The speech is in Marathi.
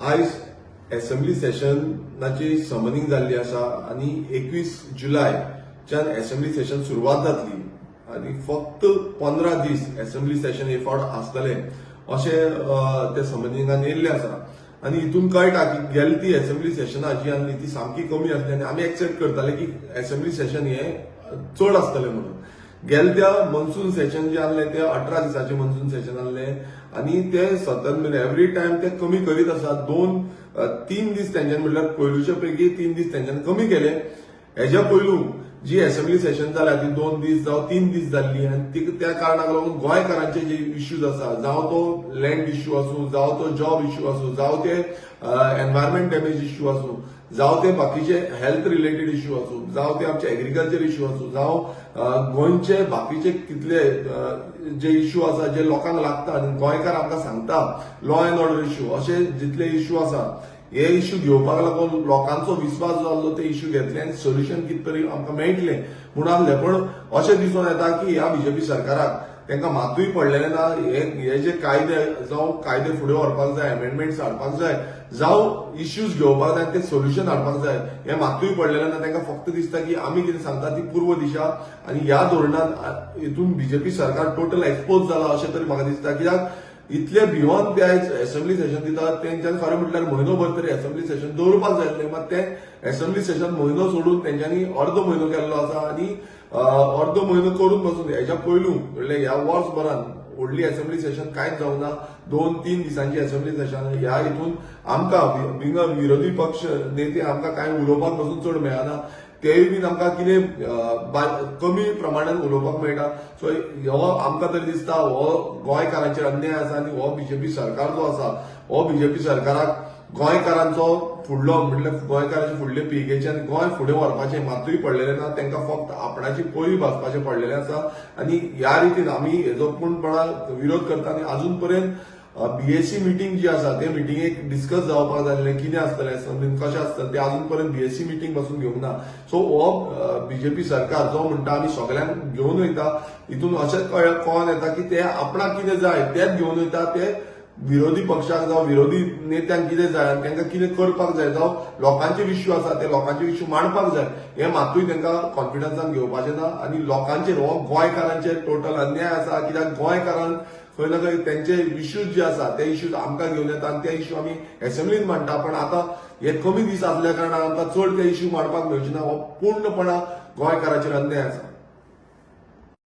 आयज असेंब्ली सेशनाची समनिंग जाल्ली आसा आनी एकवीस जुलायच्यान असेंब्ली सेशन सुरवात जातली. आनी फक्त पंदरा दीस असेंब्ली सेशन हे फावट आसतले अशें ते समनिंगान येयल्लें आसा. आनी हितून कळटा की गेली ती असेंब्ली सेशनां जी आसली ती सामकी कमी आसली आनी आमी एक्सेप्ट करताले की असेंब्ली सेशन हे चड आसतलें म्हणून. गेल्या त्या मनसून सेशन जे आसलें ते अठरा दिसाचे मनसून सेशन आसलें आनी ते सतत म्हणजे एवरी टायम ते कमी करीत आसा दोन तीन दीस तेंच्यानी म्हणल्यार पयलूचे पैकी तीन दीस तेंच्यानी कमी केले. हेज्या पयलू जी असेंब्ली सेशन जाल्या ती दोन दीस जावं तीन दीस जाल्ली आनी ती त्या कारणाक लागून गोंयकारांचे जे इश्यूज आसा जावं तो लँड इश्यू आसूं जावं तो जॉब इश्यू आसूं जावं ते एनवायरमेंट डॅमेज इश्यू आसूं जावं ते बाकीचे हेल्थ रिलेटेड इश्यू आसूं जावं ते आमचे एग्रीकल्चर इश्यू आसूं जावं गोंयचे बाकीचे कितले जे इश्यू आसा जे लोकांक लागता आनी गोंयकार आमकां सांगता लॉ अँड ऑर्डर इश्यू अशे जितले इश्यू आसा हे इश्यू घेवपाक लागून लोकांचो विस्वास जो आसलो ते इश्यू घेतले आनी सोल्युशन कित तरी आमकां मेळटलें म्हूण आसलें पूण अशें दिसून येता की ह्या बीजेपी सरकाराक तांकां मातूय पडलेलें ना. हे हे जे कायदे जावं कायदे फुडें व्हरपाक जाय अमेंडमेंट्स हाडपाक जाय जावं इश्यूज घेवपाक जाय ते सोल्युशन हाडपाक जाय हे मातूय पडलेलें ना. तांकां फक्त दिसता की आमी कितें सांगता ती पूर्व दिशा आनी ह्या धोरणान हितून बीजेपी सरकार टोटल एक्सपोज जाला अशें तरी म्हाका दिसता. कित्याक? इतले बियॉन्ड ते आयज असेंब्ली सेशन दितात तेंच्यानी खरें म्हटल्यार म्हयनोभर तरी असेंब्ली सेशन दवरपाक जाय आसलें मात तें असेंब्ली सेशन म्हयनो सोडून तेंच्यांनी अर्दो म्हयनो केल्लो आसा आनी अर्दो म्हयनो करून पासून हेच्या पयलू म्हणल्यार ह्या वर्सभरान व्हडली असेंब्ली सेशन कांयच जावना दोन तीन दिसांची असेंब्ली सेशन ह्या हितून आमकां बिंग विरोधी पक्ष नेते आमकां कांय उलोवपाकपासून चड मेळना तेय बीन आमकां कितें कमी प्रमाणांत उलोवपाक मेळटा. सो हो आमकां तरी दिसता हो गोंयकारांचेर अन्याय आसा आनी हो बीजेपी सरकार जो आसा हो बीजेपी सरकाराक गोंयकारांचो फुडलो म्हटल्यार गोंयकारांचे फुडले पिळगेचे आनी गोंय फुडें व्हरपाचें मातूय पडलेलें ना तांकां फक्त आपणाची पोळी भाजपाचें पडलेलें आसा. आनी ह्या रितीन आमी हेजो पूर्णपणान विरोध करता आनी अजून पर्यंत बीएससी मिटींग जी आसा ते मिटींगेक डिस्कस जावपाक जाय कितें आसतलें असेंब्लीन कशें आसतलें ते अजून पर्यंत बीएससी मिटींगपासून घेवंक ना. सो हो बीजेपी सरकार जो म्हणटा आमी सगळ्यांक घेवन वयता हितून अशेंच कळोन येता की ते आपणाक कितें जाय तेंच घेवन वयता ते विरोधी पक्षाक जावं विरोधी नेत्यांक कितें जाय आनी तांकां कितें करपाक जाय जावं लोकांचे इश्यू आसा ते लोकांचे इश्यू मांडपाक जाय हे मातूय तांकां कॉन्फिडन्सान घेवपाचें ना आनी लोकांचेर हो गोंयकारांचेर टोटल अन्याय आसा कित्याक गोंयकारांक खंय ना खंय तेंचे इश्यूज जे आसा ते इश्यूज आमकां घेवन येता आनी ते इश्यू आमी असेंब्लीन मांडटा पण आतां हे कमी दीस आसल्या कारणान आमकां चड ते इश्यू मांडपाक मेळचे ना हो. पूर्णपणान गोंयकाराचेर अन्याय आसा.